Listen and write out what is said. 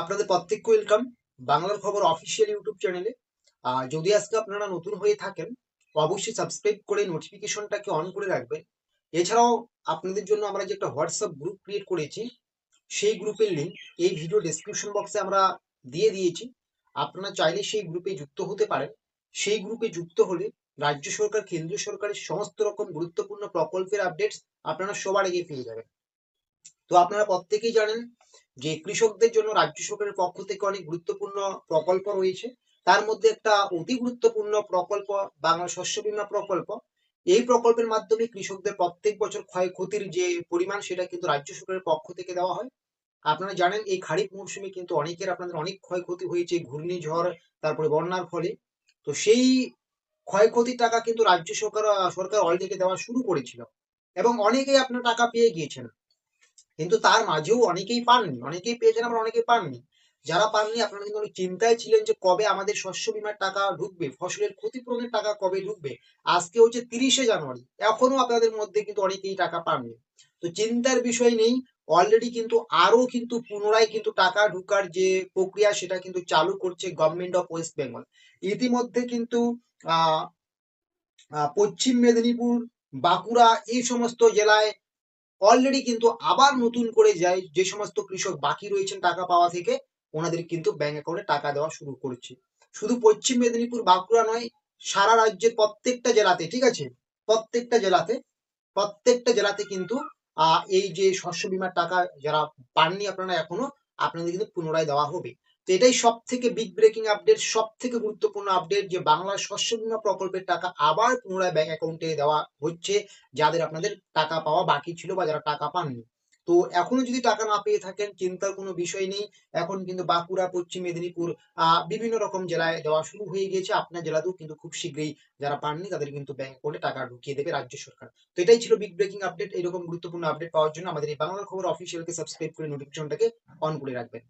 আপনাদের প্রত্যেক ওয়েলকাম বাংলার খবর অফিসিয়াল ইউটিউব চ্যানেলে আর যদি আজকে আপনারা নতুন হয়ে থাকেন, অবশ্যই সাবস্ক্রাইব করে নোটিফিকেশনটাকে অন করে রাখবেন। এছাড়াও আপনাদের জন্য আমরা যে একটা হোয়াটসঅ্যাপ গ্রুপ ক্রিয়েট করেছি, সেই গ্রুপের লিঙ্ক এই ভিডিও ডেসক্রিপশন বক্সে আমরা দিয়ে দিয়েছি। আপনারা চাইলে সেই গ্রুপে যুক্ত হতে পারেন। সেই গ্রুপে যুক্ত হলে রাজ্য সরকার, কেন্দ্রীয় সরকারের সমস্ত রকম গুরুত্বপূর্ণ প্রকল্পের আপডেটস আপনারা সবার আগে পেয়ে যাবেন। তো আপনারা প্রত্যেকেই জানেন যে কৃষকদের জন্য রাজ্য সরকারের পক্ষ থেকে অনেক গুরুত্বপূর্ণ প্রকল্প রয়েছে, তার মধ্যে একটা অতি গুরুত্বপূর্ণ প্রকল্প বাংলা শস্য বীমা প্রকল্প। এই প্রকল্পের মাধ্যমে কৃষকদের প্রত্যেক বছর ক্ষয়ক্ষতির যে পরিমাণ, সেটা কিন্তু রাজ্য সরকারের পক্ষ থেকে দেওয়া হয়। আপনারা জানেন, এই খারিফ মৌসুমে কিন্তু অনেকের আপনাদের অনেক ক্ষয়ক্ষতি হয়েছে, ঘূর্ণিঝড়, তারপরে বন্যার ফলে। তো সেই ক্ষয়ক্ষতির টাকা কিন্তু রাজ্য সরকার সরকার অলরেডি দেওয়া শুরু করেছিল। এবং অনেকেই আপনার টাকা পেয়ে গিয়েছেন। কিন্তু তার মাঝেও অনেকেই পাননি, অনেকেই পেয়েছেন আবার অনেকেই পাননি। যারা পাননি, আপনারা কিন্তু অনেক চিন্তায় ছিলেন যে কবে আমাদের শস্য বীমার টাকা ঢুকবে, ফসলের ক্ষতিপূরণের টাকা কবে ঢুকবে। আজকে হচ্ছে তিরিশে জানুয়ারি, এখনও আপনাদের মধ্যে কিন্তু অনেকেই টাকা পাননি। তো চিন্তার বিষয় নেই অলরেডি কিন্তু আরও কিন্তু পুনরায় কিন্তু টাকা ঢুকার যে প্রক্রিয়া, সেটা কিন্তু চালু করছে গভর্নমেন্ট অফ ওয়েস্ট বেঙ্গল ইতিমধ্যে কিন্তু পশ্চিম মেদিনীপুর, বাঁকুড়া, এই সমস্ত জেলায় অলরেডি কিন্তু আবার নতুন করে যায় যে সমস্ত কৃষক বাকি রয়েছেন টাকা পাওয়া থেকে, ওনাদের কিন্তু ব্যাংক অ্যাকাউন্টে টাকা দেওয়া শুরু করছে। শুধু পশ্চিম মেদিনীপুর বাঁকুড়া নয়, সারা রাজ্যের প্রত্যেকটা জেলাতে, ঠিক আছে? প্রত্যেকটা জেলাতে প্রত্যেকটা জেলাতে কিন্তু এই যে শস্য বীমার টাকা যারা পাননি আপনারা এখনও আপনাদের কিন্তু পুনরায় দেওয়া হবে। তো এটাই সব থেকে বিগ ব্রেকিং আপডেট সব থেকে গুরুত্বপূর্ণ আপডেট যে বাংলা শস্য বীমা প্রকল্পের টাকা আবার পুনরায় ব্যাংক অ্যাকাউন্টে দেওয়া হচ্ছে, যাদের আপনাদের টাকা পাওয়া বাকি ছিল বা যারা টাকা পাননি। তো এখনও যদি টাকা না পেয়ে থাকেন, চিন্তার কোনো বিষয় নেই। এখন কিন্তু বাঁকুড়া, পশ্চিম মেদিনীপুর বিভিন্ন রকম জেলায় দেওয়া শুরু হয়ে গিয়েছে। আপনার জেলাতেও কিন্তু খুব শীঘ্রই যারা পাননি, তাদের কিন্তু ব্যাংক করে টাকা ঢুকিয়ে দেবে রাজ্য সরকার। তো এটাই ছিল বিগ ব্রেকিং আপডেট এরকম গুরুত্বপূর্ণ আপডেট পাওয়ার জন্য আমাদের এই বাংলার খবর অফিসিয়ালকে সাবস্ক্রাইব করে নোটিফিকেশনটাকে অন করে রাখবেন।